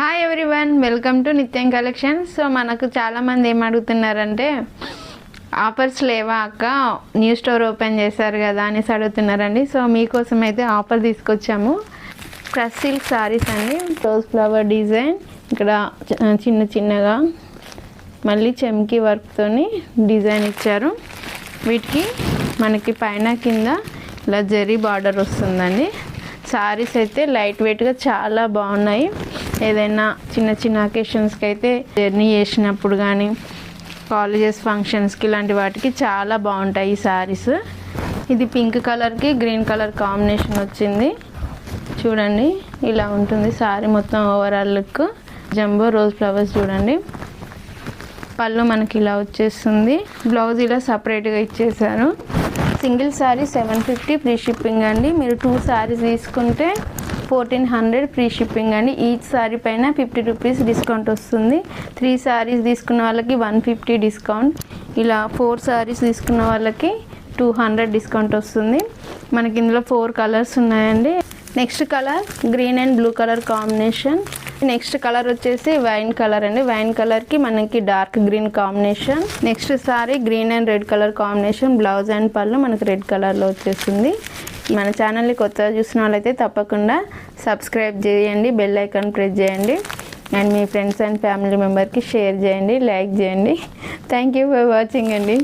Hi everyone welcome to Nithyam collection so మనకు చాలామంది ఏం అడుగుతున్నారంటే ఆఫర్స్ లేవా అక్క? న్యూ స్టోర్ ఓపెన్ చేశారు కదా అనేసి అడుగుతున్నారండి. సో మీకోసం అయితే ఆఫర్ తీసుకొచ్చాము. క్రష్ సిల్క్ సారీస్ అండి. రోజ్ ఫ్లవర్ డిజైన్ ఇక్కడ చిన్న చిన్నగా మళ్ళీ చెమ్కి వర్క్తోని డిజైన్ ఇచ్చారు. వీటికి మనకి పైన కింద ఇలా జరీ బార్డర్ వస్తుందండి. సారీస్ అయితే లైట్ వెయిట్గా చాలా బాగున్నాయి. ఏదైనా చిన్న చిన్న అకేషన్స్కి అయితే జర్నీ చేసినప్పుడు కానీ కాలేజెస్ ఫంక్షన్స్కి ఇలాంటి వాటికి చాలా బాగుంటాయి ఈ సారీస్ ఇది పింక్ కలర్కి గ్రీన్ కలర్ కాంబినేషన్ వచ్చింది. చూడండి ఇలా ఉంటుంది సారీ మొత్తం overall look jumbo rose flowers చూడండి. పళ్ళు మనకి ఇలా వచ్చేస్తుంది. బ్లౌజ్ ఇలా సపరేట్గా ఇచ్చేసారు single sari seven fifty free shipping అండి. మీరు టూ శారీస్ తీసుకుంటే ఫోర్టీన్ హండ్రెడ్ ఫ్రీ షిప్పింగ్ అండి. ఈచ్ శారీ పైన ఫిఫ్టీ రూపీస్ డిస్కౌంట్ వస్తుంది. త్రీ శారీస్ తీసుకున్న వాళ్ళకి వన్ ఫిఫ్టీ డిస్కౌంట్ ఇలా ఫోర్ శారీస్ తీసుకున్న వాళ్ళకి టూ హండ్రెడ్ డిస్కౌంట్ వస్తుంది. మనకి ఇందులో ఫోర్ కలర్స్ ఉన్నాయండి. Next colour green and blue colour combination next colour వచ్చేసి వైన్ కలర్ అండి. వైన్ కలర్కి మనకి dark green combination next sari green and red colour combination blouse and పళ్ళు మనకి రెడ్ కలర్లో వచ్చేస్తుంది. మన ఛానల్ని కొత్తగా చూసిన వాళ్ళైతే తప్పకుండా సబ్స్క్రైబ్ చేయండి బెల్ ఐకాన్ ప్రెస్ చేయండి అండ్ మీ ఫ్రెండ్స్ అండ్ ఫ్యామిలీ మెంబర్కి షేర్ చేయండి లైక్ చేయండి. థ్యాంక్ యూ ఫర్ వాచింగ్ అండి.